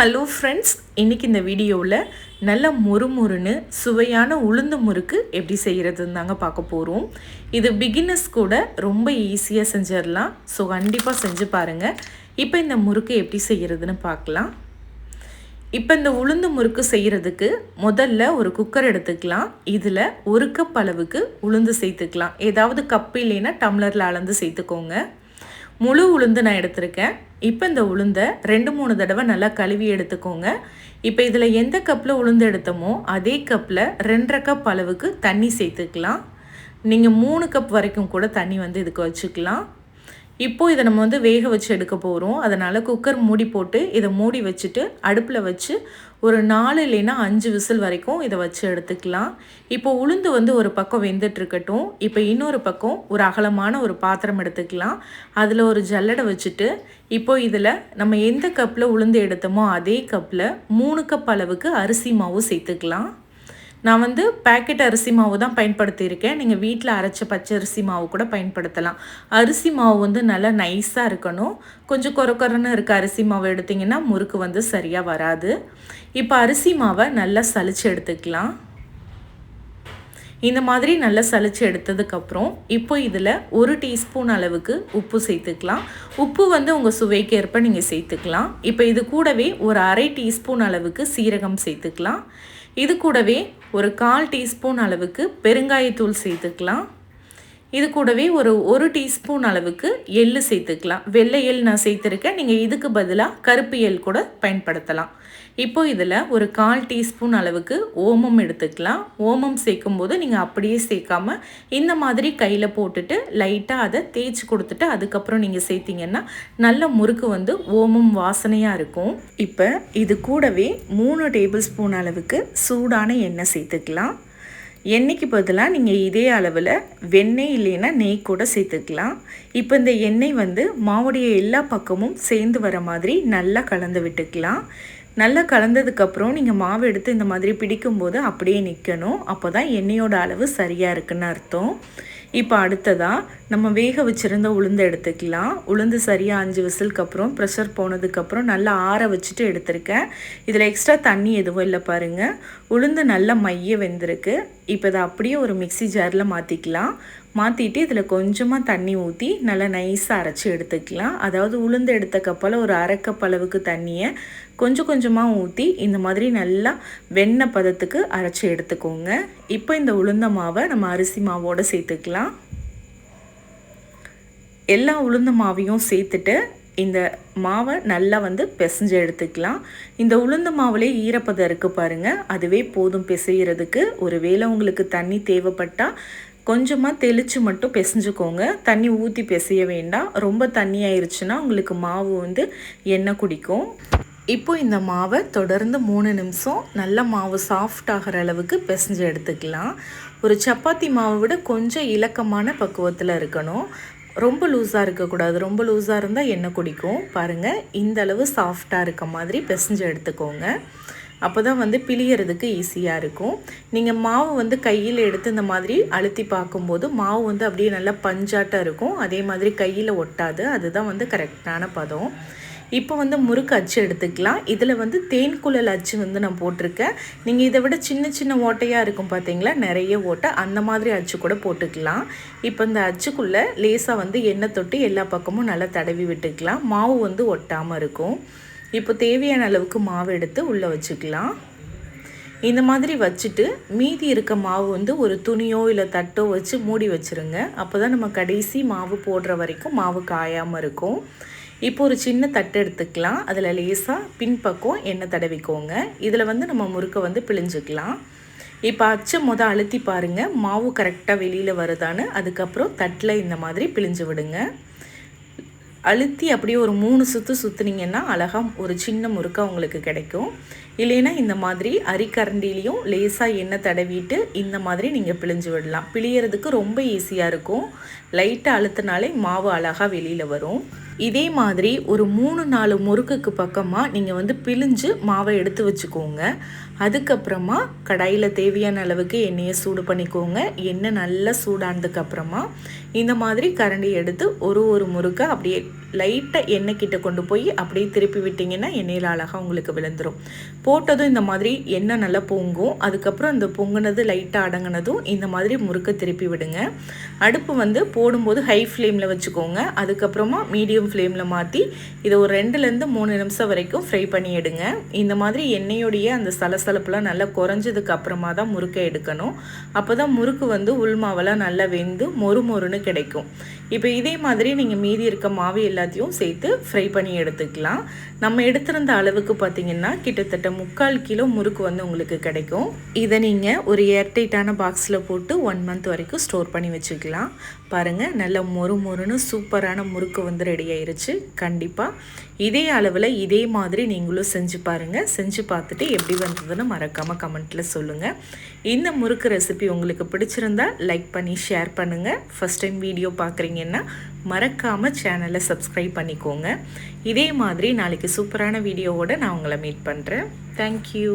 Hello friends இன்றைக்கி இந்த வீடியோவில் நல்ல முறுமுறுன்னு சுவையான உளுந்து முறுக்கு எப்படி செய்கிறதுன்னு தாங்க பார்க்க போகிறோம் இது பிகினர்ஸ் கூட ரொம்ப ஈஸியாக செஞ்சிடலாம். ஸோ கண்டிப்பாக செஞ்சு பாருங்கள் இப்போ இந்த முறுக்கு எப்படி செய்கிறதுன்னு பார்க்கலாம். இப்போ இந்த உளுந்து முறுக்கு செய்கிறதுக்கு முதல்ல ஒரு குக்கர் எடுத்துக்கலாம். இதில் ஒரு கப் அளவுக்கு உளுந்து சேர்த்துக்கலாம். ஏதாவது கப்பு இல்லைன்னா டம்ளரில் அளந்து சேர்த்துக்கோங்க. முழு உளுந்து நான் எடுத்திருக்கேன். இப்போ இந்த உளுந்தை ரெண்டு மூணு தடவை நல்லா கழுவி எடுத்துக்கோங்க. இப்போ இதில் எந்த கப்பில் உளுந்து எடுத்தோமோ அதே கப்பில் ரெண்டரை கப் அளவுக்கு தண்ணி சேர்த்துக்கலாம். நீங்கள் மூணு கப் வரைக்கும் கூட தண்ணி வந்து இதுக்கு வச்சுக்கலாம். இப்போது இதை நம்ம வந்து வேக வச்சு எடுக்க போகிறோம் அதனால் குக்கர் மூடி போட்டு இதை மூடி வச்சுட்டு அடுப்பில் வச்சு ஒரு நாலு இல்லைன்னா அஞ்சு விசில் வரைக்கும் இதை வச்சு எடுத்துக்கலாம். இப்போ உளுந்து வந்து ஒரு பக்கம் வெந்துட்டுருக்கட்டும். இப்போ இன்னொரு பக்கம் ஒரு அகலமான ஒரு பாத்திரம் எடுத்துக்கலாம். அதில் ஒரு ஜல்லடை வச்சுட்டு இப்போ இதில் நம்ம எந்த கப்பில் உளுந்து எடுத்தோமோ அதே கப்பில் மூணு கப் அளவுக்கு அரிசி மாவு சேர்த்துக்கலாம். நான் வந்து பேக்கெட் அரிசி மாவு தான் பயன்படுத்தியிருக்கேன். நீங்கள் வீட்டில் அரைச்ச பச்சை அரிசி மாவு கூட பயன்படுத்தலாம். அரிசி மாவு வந்து நல்லா நைஸாக இருக்கணும். கொஞ்சம் கொர கொரன்னு இருக்க அரிசி மாவு எடுத்திங்கன்னா முறுக்கு வந்து சரியாக வராது. இப்போ அரிசி மாவை நல்லா சளிச்சு எடுத்துக்கலாம். இந்த மாதிரி நல்லா சளிச்சு எடுத்ததுக்கப்புறம் இப்போ இதில் ஒரு டீஸ்பூன் அளவுக்கு உப்பு சேர்த்துக்கலாம். உப்பு வந்து உங்கள் சுவைக்கு ஏற்ப நீங்கள் சேர்த்துக்கலாம். இப்போ இது கூடவே ஒரு அரை டீஸ்பூன் அளவுக்கு சீரகம் சேர்த்துக்கலாம். இது கூடவே ஒரு கால் டீஸ்பூன் அளவுக்கு பெருங்காயத்தூள் சேர்த்துக்கலாம். இது கூடவே ஒரு ஒரு டீஸ்பூன் அளவுக்கு எள்ளு சேர்த்துக்கலாம். வெள்ளை எள் நான் சேர்த்துருக்கேன். நீங்கள் இதுக்கு பதிலாக கருப்பு எள் கூட பயன்படுத்தலாம். இப்போ இதில் ஒரு கால் டீஸ்பூன் அளவுக்கு ஓமம் எடுத்துக்கலாம். ஓமம் சேர்க்கும் போது நீங்கள் அப்படியே சேர்க்காம இந்த மாதிரி கையில் போட்டுட்டு லைட்டாக அதை தேய்ச்சி கொடுத்துட்டு அதுக்கப்புறம் நீங்கள் சேர்த்திங்கன்னா நல்ல முறுக்கு வந்து ஓமம் வாசனையாக இருக்கும். இப்போ இது கூடவே மூணு டேபிள் ஸ்பூன் அளவுக்கு சூடான எண்ணெய் சேர்த்துக்கலாம். எண்ணெய்க்கு பதிலாக நீங்கள் இதே அளவில் வெண்ணெய் இல்லைன்னா நெய் கூட சேர்த்துக்கலாம். இப்போ இந்த எண்ணெய் வந்து மாவுடைய எல்லா பக்கமும் சேர்ந்து வர மாதிரி நல்லா கலந்து விட்டுக்கலாம். நல்லா கலந்ததுக்கப்புறம் நீங்கள் மாவு எடுத்து இந்த மாதிரி பிடிக்கும்போது அப்படியே நிற்கணும் அப்போ தான் எண்ணெயோட அளவு சரியாக இருக்குன்னு அர்த்தம். இப்போ அடுத்ததாக நம்ம வேக வச்சுருந்த உளுந்து எடுத்துக்கலாம். உளுந்து சரியாக அஞ்சு விசிலுக்கு அப்புறம் ப்ரெஷர் போனதுக்கப்புறம் நல்லா ஆற வச்சுட்டு எடுத்திருக்கேன். இதில் எக்ஸ்ட்ரா தண்ணி எதுவும் இல்லை பாருங்கள் உளுந்து நல்லா மைய வெந்திருக்கு. இப்போ இதை அப்படியே ஒரு மிக்சி ஜாரில் மாற்றிக்கலாம் மாற்றிட்டு இதில் கொஞ்சமாக தண்ணி ஊற்றி நல்லா நைஸாக அரைச்சி எடுத்துக்கலாம். அதாவது உளுந்து எடுத்த கப்பால் ஒரு அரைக்கப் அளவுக்கு தண்ணியை கொஞ்சம் கொஞ்சமாக ஊற்றி இந்த மாதிரி நல்லா வெண்ணெய் பதத்துக்கு அரைச்சி எடுத்துக்கோங்க. இப்போ இந்த உளுந்த மாவை நம்ம அரிசி மாவோடு சேர்த்துக்கலாம். எல்லா உளுந்த மாவையும் சேர்த்துட்டு இந்த மாவை நல்லா வந்து பிசைஞ்சு எடுத்துக்கலாம். இந்த உளுந்த மாவுலேயே ஈரப்பதம் இருக்குது பாருங்கள் அதுவே போதும் பிசைகிறதுக்கு ஒரு வேளை உங்களுக்கு தண்ணி தேவைப்பட்டால் கொஞ்சமாக தெளித்து மட்டும் பிசைஞ்சுக்கோங்க. தண்ணி ஊற்றி பிசைய வேண்டாம். ரொம்ப தண்ணி ஆயிடுச்சுன்னா உங்களுக்கு மாவு வந்து எண்ணெய் குடிக்கும். இப்போ இந்த மாவை தொடர்ந்து மூணு நிமிஷம் நல்ல மாவு சாஃப்ட் ஆகிற அளவுக்கு பிசைஞ்சு எடுத்துக்கலாம். ஒரு சப்பாத்தி மாவை விட கொஞ்சம் இலக்கமான பக்குவத்தில் இருக்கணும். ரொம்ப லூஸாக இருக்கக்கூடாது. ரொம்ப லூஸாக இருந்தால் எண்ணெய் குடிக்கும். பாருங்கள் இந்த அளவு சாஃப்டாக இருக்க மாதிரி பிசைஞ்சு எடுத்துக்கோங்க. அப்போ தான் வந்து பிழியறதுக்கு ஈஸியாக இருக்கும். நீங்கள் மாவு வந்து கையில் எடுத்து இந்த மாதிரி அழுத்தி பார்க்கும்போது மாவு வந்து அப்படியே நல்லா பஞ்சாட்டாக இருக்கும். அதே மாதிரி கையில் ஒட்டாது. அதுதான் வந்து கரெக்டான பதம். இப்போ வந்து முறுக்கு அச்சு எடுத்துக்கலாம். இதில் வந்து தேன் குழல் அச்சு வந்து நான் போட்டிருக்கேன். நீங்கள் இதை விட சின்ன சின்ன ஓட்டையாக இருக்கும் பார்த்தீங்களா? நிறைய ஓட்டை அந்த மாதிரி அச்சு கூட போட்டுக்கலாம். இப்போ இந்த அச்சுக்குள்ளே லேசாக வந்து எண்ணெய் தொட்டு எல்லா பக்கமும் நல்லா தடவி விட்டுக்கலாம். மாவு வந்து ஒட்டாமல் இருக்கும். இப்போ தேவையான அளவுக்கு மாவு எடுத்து உள்ளே வச்சுக்கலாம். இந்த மாதிரி வச்சுட்டு மீதி இருக்க மாவு வந்து ஒரு துணியோ இல்லை தட்டோ வச்சு மூடி வச்சுருங்க. அப்போ தான் நம்ம கடைசி மாவு போடுற வரைக்கும் மாவு காயாமல் இருக்கும். இப்போ ஒரு சின்ன தட்டு எடுத்துக்கலாம். அதில் லேசாக பின்பக்கம் எண்ணெய் தடவிக்கோங்க. இதில் வந்து நம்ம முறுக்கை வந்து பிழிஞ்சுக்கலாம். இப்போ அச்சு மொதல் அழுத்தி பாருங்கள் மாவு கரெக்டாக வெளியில் வருதான்னு. அதுக்கப்புறம் தட்டில் இந்த மாதிரி பிழிஞ்சு விடுங்க. அழுத்தி அப்படியே ஒரு மூணு சுற்று சுற்றுனீங்கன்னா அழகாக ஒரு சின்ன முறுக்காக உங்களுக்கு கிடைக்கும். இல்லைன்னா இந்த மாதிரி அரிக்கரண்டிலையும் லேசாக எண்ணெய் தடவிட்டு இந்த மாதிரி நீங்கள் பிழிஞ்சு விடலாம். பிழியறதுக்கு ரொம்ப ஈஸியாக இருக்கும். லைட்டாக அழுத்தினாலே மாவு அழகாக வெளியில் வரும். இதே மாதிரி ஒரு மூணு நாலு முறுக்குக்கு பக்கமாக நீங்கள் வந்து பிழிஞ்சு மாவை எடுத்து வச்சுக்கோங்க. அதுக்கப்புறமா கடாயில் தேவையான அளவுக்கு எண்ணெயை சூடு பண்ணிக்கோங்க. எண்ணெய் நல்லா சூடானதுக்கப்புறமா இந்த மாதிரி கரண்டி எடுத்து ஒரு ஒரு முறுக்கை அப்படியே லைட்டாக எண்ணெய் கிட்ட கொண்டு போய் அப்படியே திருப்பி விட்டிங்கன்னா எண்ணெயில் அழகாக உங்களுக்கு விழுந்துடும் போட்டதும் இந்த மாதிரி எண்ணெய் நல்லா பொங்கும். அதுக்கப்புறம் இந்த பொங்கினது லைட்டாக அடங்கினதும் இந்த மாதிரி முறுக்க திருப்பி விடுங்க. அடுப்பு வந்து போடும்போது ஹை ஃப்ளேமில் வச்சுக்கோங்க. அதுக்கப்புறமா மீடியம் ஃப்ளேமில் மாற்றி இதை ஒரு ரெண்டுலேருந்து மூணு நிமிஷம் வரைக்கும் ஃப்ரை பண்ணி எடுங்க. இந்த மாதிரி எண்ணெயோடைய அந்த சலசலப்புலாம் நல்லா குறைஞ்சதுக்கு அப்புறமா தான் முறுக்கை எடுக்கணும். அப்போ தான் முறுக்கு வந்து உள்மாவெல்லாம் நல்லா வெந்து மொறு மொறுன்னு கிடைக்கும். இப்போ இதே மாதிரி நீங்கள் மீதி இருக்க மாவு எல்லாத்தையும் சேர்த்து ஃப்ரை பண்ணி எடுத்துக்கலாம். நம்ம எடுத்திருந்த அளவுக்கு பார்த்தீங்கன்னா கிட்டத்தட்ட முக்கால் கிலோ முறுக்கு வந்து உங்களுக்கு கிடைக்கும். இதை நீங்கள் ஒரு ஏர்டைட்டான பாக்ஸில் போட்டு ஒன் மந்த் வரைக்கும் ஸ்டோர் பண்ணி வச்சுக்கலாம். பாருங்கள் நல்ல மொறு மொறுன்னு சூப்பரான முறுக்கு வந்து ரெடி ஆயிருச்சு. கண்டிப்பாக இதே அளவில் இதே மாதிரி நீங்களும் செஞ்சு பாருங்கள் செஞ்சு பார்த்துட்டு எப்படி வந்ததுன்னு மறக்காமல் கமெண்ட்டில் சொல்லுங்கள் இந்த முறுக்கு ரெசிபி உங்களுக்கு பிடிச்சிருந்தா லைக் பண்ணி ஷேர் பண்ணுங்கள் ஃபஸ்ட் டைம் வீடியோ பார்க்குறீங்க பார்க்குறீங்கன்னா மறக்காமல் சேனலை சப்ஸ்கிரைப் பண்ணிக்கோங்க. இதே மாதிரி நாளைக்கு சூப்பரான வீடியோவோடு நான் உங்களை மீட் பண்ணுறேன் தேங்க்யூ